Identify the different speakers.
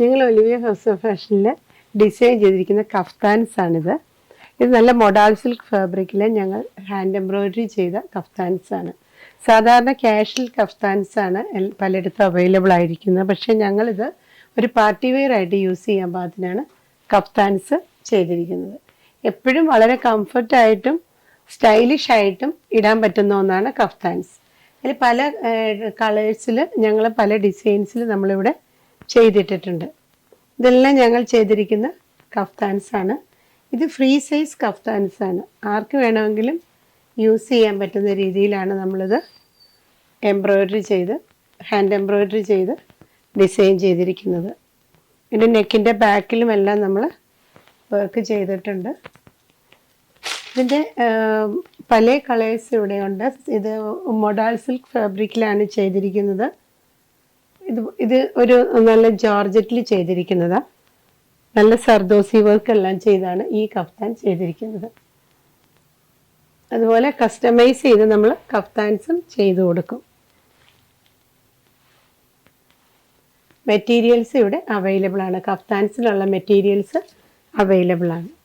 Speaker 1: ഞങ്ങൾ Olivia house of ഫാഷനിൽ design ചെയ്തിരിക്കുന്ന കഫ്താൻസ് ആണിത്. ഇത് നല്ല മൊഡാൾ സിൽക്ക് ഫാബ്രിക്കിൽ ഞങ്ങൾ ഹാൻഡ് എംബ്രോയിഡറി ചെയ്ത കഫ്താൻസ് ആണ്. സാധാരണ കാഷ്വൽ കഫ്താൻസ് ആണ് പലയിടത്തും അവൈലബിൾ ആയിരിക്കുന്നത്. പക്ഷേ ഞങ്ങളിത് ഒരു പാർട്ടി വെയർ ആയിട്ട് യൂസ് ചെയ്യാൻ പാകത്തിനാണ് കഫ്താൻസ് ചെയ്തിരിക്കുന്നത്. എപ്പോഴും വളരെ കംഫർട്ടായിട്ടും സ്റ്റൈലിഷ് ആയിട്ടും ഇടാൻ പറ്റുന്ന ഒന്നാണ് കഫ്താൻസ്. അതിൽ പല കളേഴ്സിൽ ഞങ്ങൾ പല ഡിസൈൻസിൽ നമ്മളിവിടെ ചെയ്തിട്ടിട്ടുണ്ട്. ഇതെല്ലാം ഞങ്ങൾ ചെയ്തിരിക്കുന്ന കഫ്താൻസ് ആണ് ഇത് ഫ്രീ സൈസ് കഫ്താൻസ് ആണ് ആർക്ക് വേണമെങ്കിലും യൂസ് ചെയ്യാൻ പറ്റുന്ന രീതിയിലാണ് നമ്മളിത് എംബ്രോയ്ഡറി ചെയ്ത് ഹാൻഡ് എംബ്രോയ്ഡറി ചെയ്ത് ഡിസൈൻ ചെയ്തിരിക്കുന്നത്. ഇതിന്റെ നെക്കിന്റെ ബാക്കിലും എല്ലാം നമ്മൾ വർക്ക് ചെയ്തിട്ടുണ്ട്. ഇതിന്റെ പല കളേഴ്സ് ഇവിടെയുണ്ട്. ഇത് മൊഡാൾ സിൽക്ക് ഫാബ്രിക്കിലാണ് ചെയ്തിരിക്കുന്നത്. ഇത് ഇത് ഒരു നല്ല ജോർജറ്റിൽ ചെയ്തിരിക്കുന്നതാണ് നല്ല സർദോസി വർക്ക് എല്ലാം ചെയ്താണ് ഈ കഫ്താൻ ചെയ്തിരിക്കുന്നത്. അതുപോലെ കസ്റ്റമൈസ് ചെയ്ത് നമ്മൾ കഫ്താൻസും ചെയ്തു കൊടുക്കും. മെറ്റീരിയൽസ് ഇവിടെ അവൈലബിൾ ആണ്. കഫ്താൻസിലുള്ള മെറ്റീരിയൽസ് അവൈലബിൾ ആണ്.